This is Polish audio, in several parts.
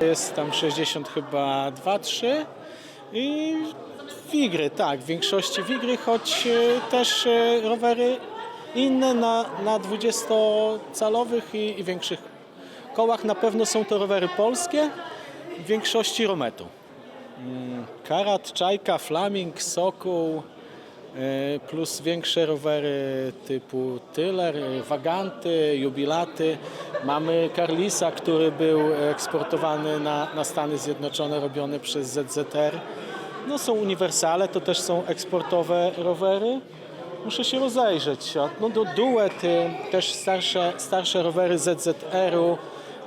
Jest tam 60 chyba 2-3 i wigry, tak, w większości wigry, choć e, też e, rowery inne na, na 20-calowych i, i większych kołach. Na pewno są to rowery polskie, w większości Rometu. Mm, Karat, Czajka, Flaming, Sokół, e, plus większe rowery typu Tyler, e, Waganty, Jubilaty. Mamy Carlisa, który był eksportowany na, na Stany Zjednoczone, robiony przez ZZR. No są uniwersale, to też są eksportowe rowery. Muszę się rozejrzeć. No do duet, y, też starsze, starsze rowery ZZR-u.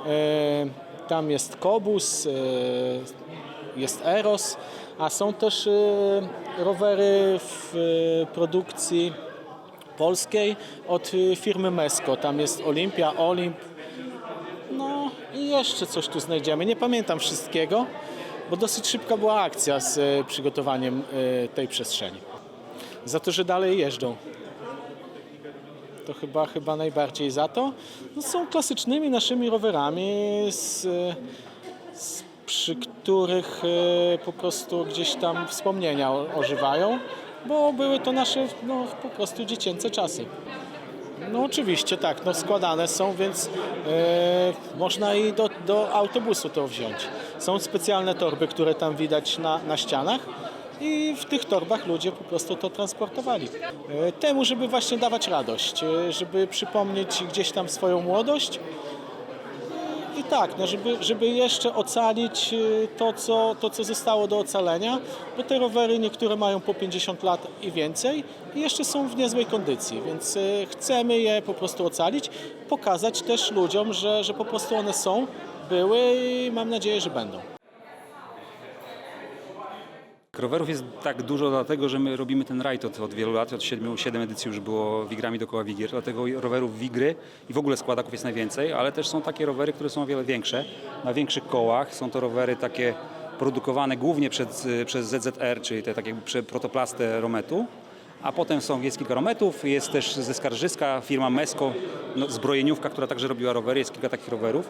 e, Tam jest Kobus, e, jest Eros, a są też rowery w produkcji polskiej od e, firmy Mesco. Tam jest Olimpia, Olimp. No i jeszcze coś tu znajdziemy. Nie pamiętam wszystkiego, bo dosyć szybka była akcja z e, przygotowaniem e, tej przestrzeni. Za to, że dalej jeżdżą. To chyba, chyba najbardziej za to. No, są klasycznymi naszymi rowerami, z, z, przy których po prostu gdzieś tam wspomnienia ożywają, bo były to nasze no, po prostu dziecięce czasy. No oczywiście tak, no składane są, więc e, można i do, do autobusu to wziąć. Są specjalne torby, które tam widać na, na ścianach i w tych torbach ludzie po prostu to transportowali. E, temu, żeby właśnie dawać radość, e, żeby przypomnieć gdzieś tam swoją młodość i tak, no żeby, żeby jeszcze ocalić y, to co, to, co zostało do ocalenia, bo te rowery niektóre mają po 50 lat i więcej i jeszcze są w niezłej kondycji, więc y, chcemy je po prostu ocalić, pokazać też ludziom, że, że po prostu one są, były i mam nadzieję, że będą. Rowerów jest tak dużo dlatego, że my robimy ten rajd od, od wielu lat, od 7, 7 edycji już było Wigrami dookoła Wigier, dlatego rowerów Wigry i w ogóle składaków jest najwięcej, ale też są takie rowery, które są o wiele większe, na większych kołach. Są to rowery takie produkowane głównie przez, przez ZZR, czyli te takie protoplastę Rometu. A potem są, jest kilka rometów, jest też ze Skarżyska firma Mesco, no, zbrojeniówka, która także robiła rowery, jest kilka takich rowerów.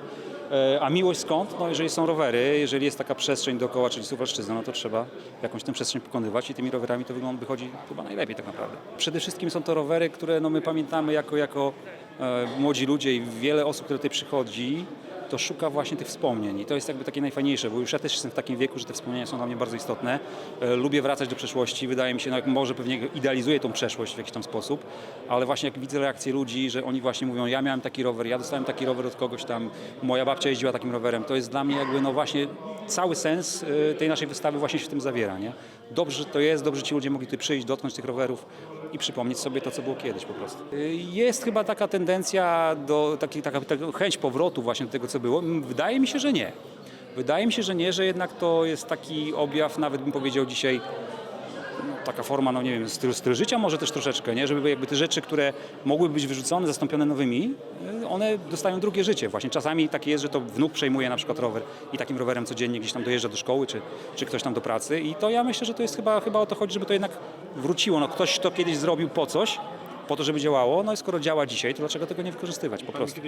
E, A miłość skąd? No jeżeli są rowery, jeżeli jest taka przestrzeń dookoła, czyli Suwalszczyzna, no to trzeba jakąś tę przestrzeń pokonywać i tymi rowerami to wygląda, wychodzi chyba najlepiej tak naprawdę. Przede wszystkim są to rowery, które no, my pamiętamy jako, jako e, młodzi ludzie i wiele osób, które tutaj przychodzi, to szuka właśnie tych wspomnień. I to jest jakby takie najfajniejsze, bo już ja też jestem w takim wieku, że te wspomnienia są dla mnie bardzo istotne. E, Lubię wracać do przeszłości, wydaje mi się, no jak może pewnie idealizuję tą przeszłość w jakiś tam sposób, ale właśnie jak widzę reakcję ludzi, że oni właśnie mówią, ja miałem taki rower, ja dostałem taki rower od kogoś tam, moja babcia jeździła takim rowerem, to jest dla mnie jakby no właśnie cały sens e, tej naszej wystawy właśnie się w tym zawiera, nie? Dobrze to jest, dobrze ci ludzie mogli tutaj przyjść, dotknąć tych rowerów i przypomnieć sobie to, co było kiedyś po prostu. Y, Jest chyba taka tendencja do, taki, taka, taka chęć powrotu właśnie do tego, co było. Wydaje mi się, że nie. Wydaje mi się, że nie, że jednak to jest taki objaw, nawet bym powiedział dzisiaj, taka forma, no nie wiem, styl, styl życia może też troszeczkę, nie? Żeby jakby te rzeczy, które mogłyby być wyrzucone, zastąpione nowymi, y, one dostają drugie życie. Właśnie czasami takie jest, że to wnuk przejmuje na przykład rower i takim rowerem codziennie gdzieś tam dojeżdża do szkoły, czy, czy ktoś tam do pracy i to ja myślę, że to jest chyba, chyba o to chodzi, żeby to jednak wróciło. No ktoś to kiedyś zrobił po coś, po to, żeby działało, no i skoro działa dzisiaj, to dlaczego tego nie wykorzystywać po prostu?